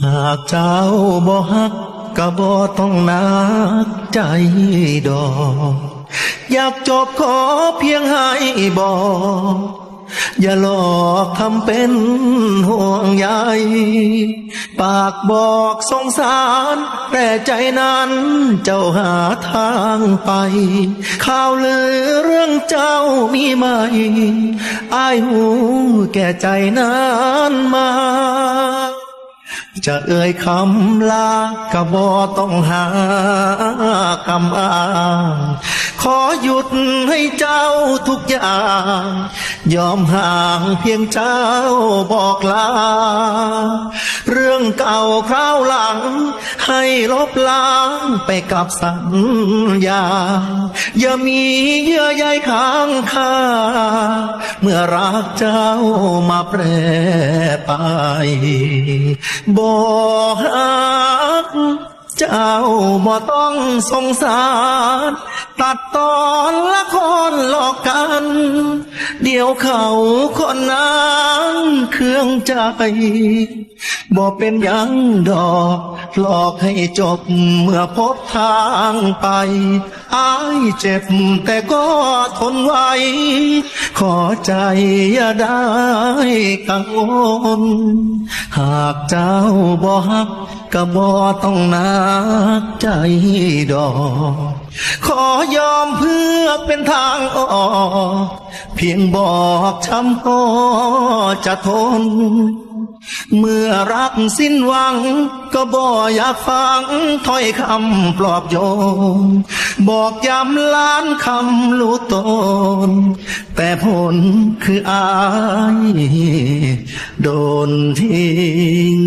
หากเจ้าบ่ฮักก็บ่ต้องนักใจดอก อยากจบขอเพียงให้บอก อย่าหลอกทำเป็นห่วงใยปากบอกสงสาร แต่ใจนั้นเจ้าหาทางไป ข่าวลือเรื่องเจ้ามีไหมอายหูแก่ใจนั้นมา จะเอ่ยคำลากะบอต้องหาคำอ้างขอหยุดให้เจ้าทุกอย่าง ยอมห่างเพียงเจ้าบอกลา เรื่องเก่าคราวหลัง ให้ลบล้างไปกับสัญญา อย่ามีเยื่อใยค้างคา เมื่อรักเจ้ามาแปรไปบอกรักเจ้าบ่ต้องสงสาร ตัดตอน เดี๋ยวเขาคนนั้นเครื่องใจบ่เป็นยังดอกหลอกให้จบเมื่อพบทางไปอายเจ็บแต่ก็ทนไว้ ขอใจอย่าได้กังวล หากเจ้าบ่ฮักก็บ่ต้องนักใจดอก ขอยอมเพื่อ เป็นทางออกเพียงบอกช้ำก็จะทน เมื่อรักสิ้นหวัง ก็บ่อยากฟังถ้อยคำปลอบโยนบอกย้ำล้านคำรู้ตน แต่ผลคืออาย โดนทิ้ง